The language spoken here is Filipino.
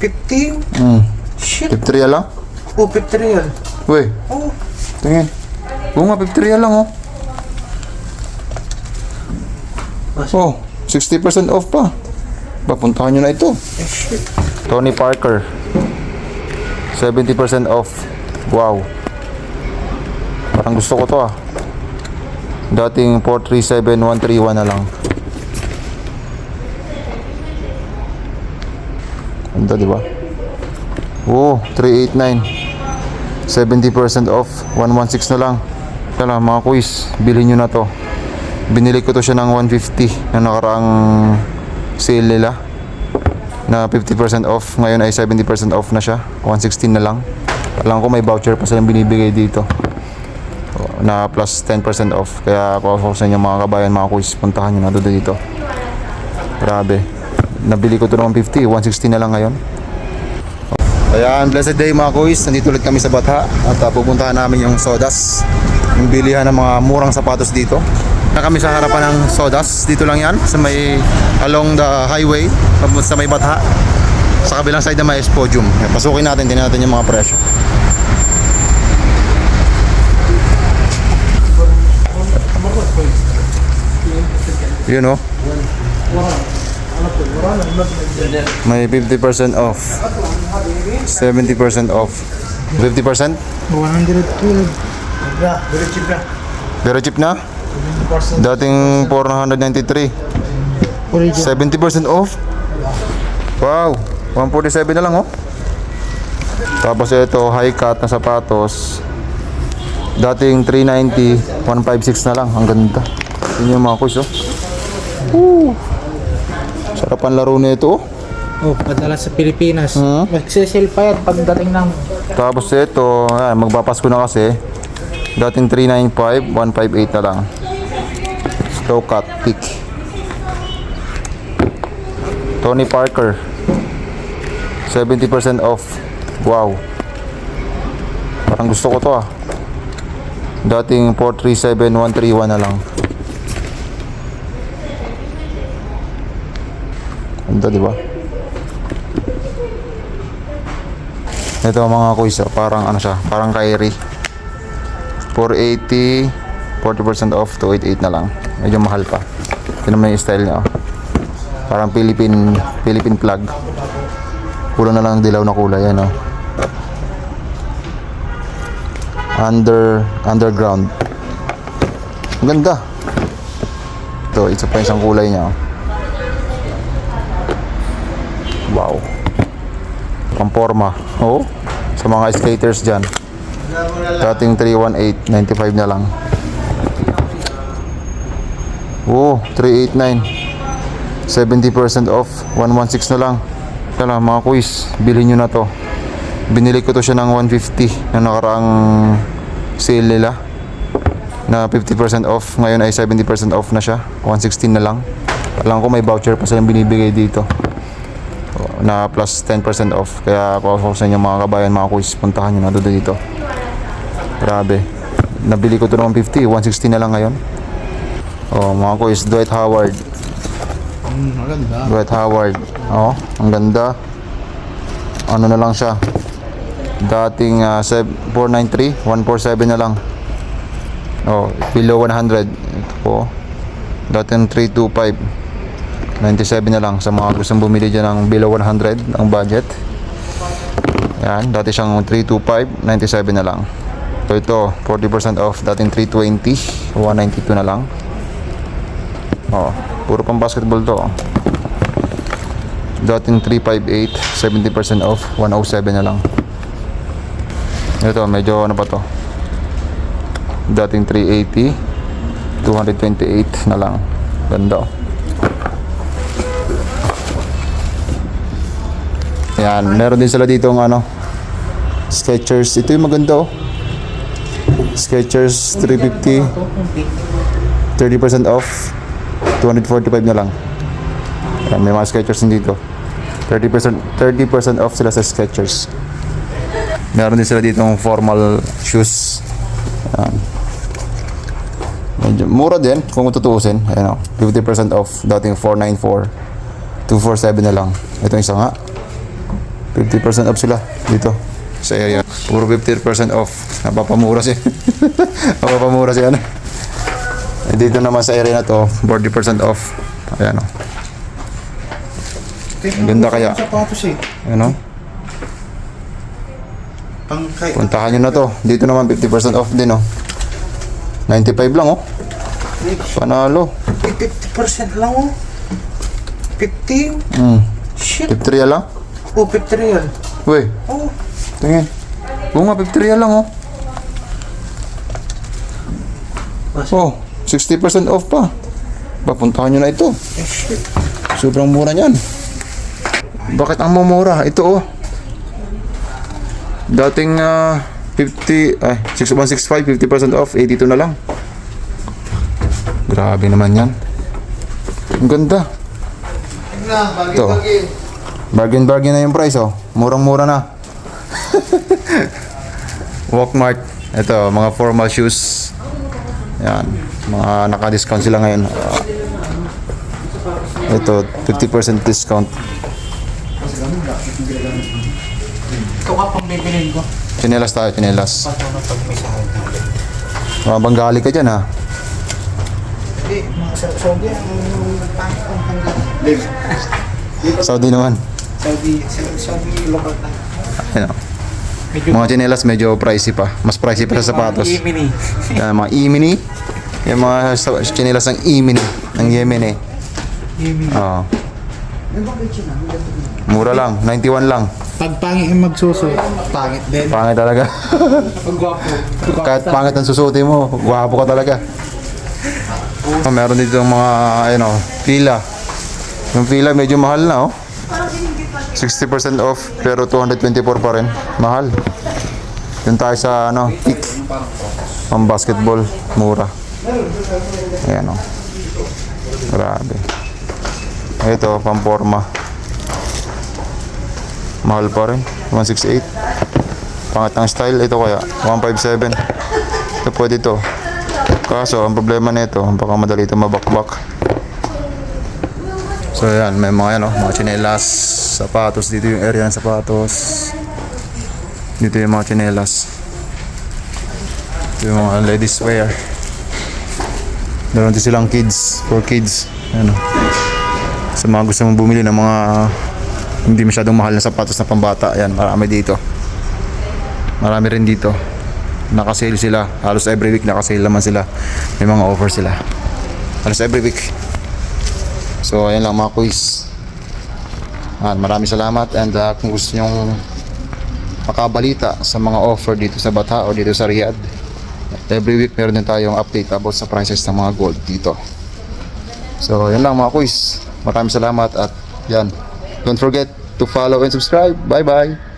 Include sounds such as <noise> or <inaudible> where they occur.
50? Hmm. Shit. 50 real lang? Oh, 50 real. Uy, Oh, tingin. Oo nga, 50 real lang oh. Oh, 60% off pa. Papuntahan nyo na ito. eh, shit. Tony Parker. 70% off. Wow. Parang gusto ko to ah. Dating 437131 na lang. Ganda, di ba? Oh, 389. 70% off. 116 na lang. Kaya lang, mga quiz, bilhin nyo na to. Binili ko to siya ng 150 na nakaraang sale nila na 50% off. Ngayon ay 70% off na siya. 116 na lang. Alam ko may voucher pa silang binibigay dito. O, Na plus 10% off. Kaya ako ako sa inyo mga kabayan, mga quiz, puntahan nyo na dito. Grabe. Nabili ko to ng 150, 160 na lang ngayon. Ayan, blessed day mga kuys. Nandito ulit kami sa Batha at uh, pupuntahan namin yung Sodas. Yung bilihan ng mga murang sapatos dito. Na kami sa harapan ng Sodas. Dito lang yan sa may along the highway sa may Batha. Sa kabilang side na may Podium. Ayan, Pasukin natin, tingnan natin yung mga presyo. Yun oh. May 50% off. 70% off. 50%? 112. Bra, very cheap na. Pero cheap na? Dating 493. 70% off? Wow! 147 na lang oh. Tapos ito, high cut na sapatos. Dating 390, 156 na lang. Ang ganda. Yun yung mga kuys oh. Woo! Sarap ang laro nito oh. Oh, padala sa Pilipinas. Hmm? Magsisale pa yan pagdating ng Tapos ito, ayan, magpapasko na kasi. Dating 395, 158 na lang. Slow cut, thick. Tony Parker. 70% off. Wow. Parang gusto ko to ah. Dating 437131 na lang. Ganda, di ba? Ito mga kuys, oh, parang ano siya, parang Kyrie. 480, 40% off, 288 na lang. Medyo mahal pa. Ito naman yung style niya. oh. Parang Philippine, Philippine plug. Kulang na lang ng dilaw na kulay, ano. Under, underground. Ang ganda. Ito, isa pa isang kulay niya. oh. Wow. Pamporma. Oo. Sa mga skaters dyan. Dating 318, 95 na lang. Oo, 389. 70% off, 116 na lang. Lang, mga quiz, bilhin nyo na to. Binili ko to siya ng 150 na nakaraang sale nila. Na 50% off, ngayon ay 70% off na siya. 116 na lang. Alam ko may voucher pa silang binibigay dito na plus 10% off. Kaya ako sa inyo mga kabayan, mga quiz, puntahan nyo na doon dito. Grabe. Nabili ko to ng 150, 160 na lang ngayon. Oh, mga quiz, Dwight Howard. Maganda. Dwight Howard. Oh, ang ganda. Ano na lang siya. Dating sev- 493, 147 na lang. Oh, below 100. Ito po. Dating 325. 97 na lang sa mga gustong bumili dyan ng below 100 ang budget. Yan, dati siyang 325, 97 na lang. So ito, 40% off, dating 320, 192 na lang. Oh, puro pang basketball to. Dating 358, 70% off, 107 na lang. Ito, medyo ano pa to. Dating 380, 228 na lang. Ganda oh. Yan, meron din sila dito ng ano, Skechers. Ito yung maganda oh. Skechers 350, 30% off, 245 na lang. Yan, may mga Skechers din dito. 30% 30% off sila sa Skechers. Meron din sila dito ng formal shoes. Yan. Medyo mura din kung tutuusin. Ayan o, 50% off. Dating 494. 247 na lang. Ito yung isa nga. 50% off sila dito sa area. Puro 50% off. Napapamura si <laughs> Napapamura si ano. Eh, dito naman sa area na to, 40% off. Ayan o. Ganda kaya. Sapatos eh. Ayan o. Kay. Puntahan nyo na to. Dito naman 50% off din o. 95 lang o. Panalo. 50% lang oh. 50? Hmm. Shit. 50 real lang. Oh, 50 real. Uy, Oh. tingin. Oo nga, 50 real lang oh. Oh, 60% off pa. Papuntahan nyo na ito. Eh, shit. Sobrang mura niyan. Bakit ang mumura? Ito oh. Dating ah, 50, ay, 6165, 50% off, 82 na lang. Grabe naman yan. Ang ganda. Ito. bagay. Bargain bargain na yung price oh. Murang-mura na. <laughs> Walmart. Ito, mga formal shoes. Yan. Mga naka-discount sila ngayon. Ito, 50% discount. Ito ka pang bibilin ko. Chinelas tayo, chinelas. Mga banggali ka dyan ha. Hindi, mga sa Saudi, ang hanggang. Saudi naman. Saudi, sa- Saudi local na. Ayan, oh. Medyo Mga chinelas medyo pricey pa. Mas pricey pa sa sapatos. Mini. Yan, mga imini. Yung mga sa- chinelas ng imini. Ng Yemen eh. Mini. Oo. Mura lang, 91 lang. Pag pangit yung magsuso, pangit din. Pangit talaga. Pag gwapo. <laughs> Kahit pangit ang susuti mo, gwapo ka talaga. Oh, meron dito mga, ayun oh, pila. Yung pila medyo mahal na oh. 60% off pero 224 pa rin. Mahal. Yun tayo sa ano, peak. Pang basketball, mura. Ayan oh. Grabe. Ito, pang forma. Mahal pa rin. 168. Pangat ng style. Ito kaya. 157. Ito pwede to. Kaso, ang problema nito, baka madali ito mabakbak. So yan, may mga yan oh, mga chinelas, sapatos. Dito yung area ng sapatos. Dito yung mga chinelas. Ito yung mga ladies wear. Meron din silang kids, for kids. Ano. Sa mga gusto mong bumili ng mga hindi masyadong mahal na sapatos na pambata. Ayan, marami dito. Marami rin dito. Nakasale sila. Halos every week nakasale naman sila. May mga offer sila. Halos every week. So, ayan lang mga quiz. Ayan, maraming salamat. And uh, kung gusto nyong makabalita sa mga offer dito sa Bata o dito sa Riyadh, every week meron din tayong update about sa prices ng mga gold dito. So, yan lang mga quiz. Maraming salamat at yan. Don't forget to follow and subscribe. Bye-bye.